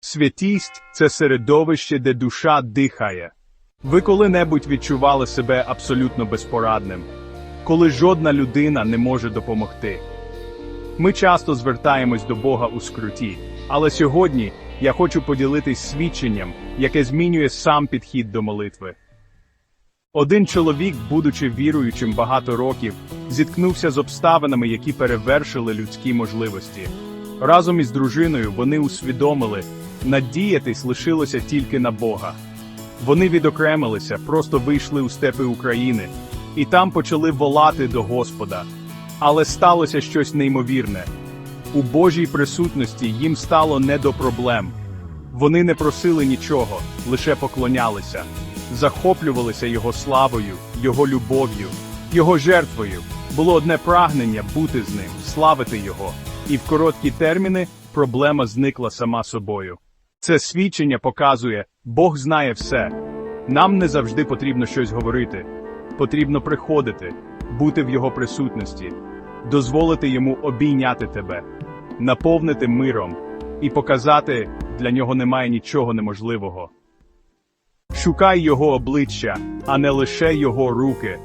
Святість це середовище, де душа дихає. Ви коли-небудь відчували себе абсолютно безпорадним, коли жодна людина не може допомогти. Ми часто звертаємось до Бога у скруті, але сьогодні я хочу поділитись свідченням, яке змінює сам підхід до молитви. Один чоловік, будучи віруючим багато років, зіткнувся з обставинами, які перевершили людські можливості. Разом із дружиною вони усвідомили, надіятись лишилося тільки на Бога. Вони відокремилися, просто вийшли у степи України, і там почали волати до Господа. Але сталося щось неймовірне. У Божій присутності їм стало не до проблем. Вони не просили нічого, лише поклонялися, захоплювалися його славою, його любов'ю, його жертвою. Було одне прагнення бути з ним, славити його, і в короткі терміни проблема зникла сама собою. Це свідчення показує, Бог знає все. Нам не завжди потрібно щось говорити. Потрібно приходити, бути в його присутності, дозволити йому обійняти тебе, наповнити миром і показати, для нього немає нічого неможливого. Шукай його обличчя, а не лише його руки,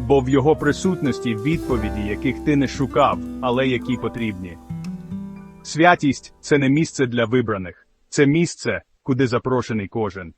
бо в його присутності відповіді, яких ти не шукав, але які потрібні. Святість це не місце для вибраних, це місце, куди запрошений кожен.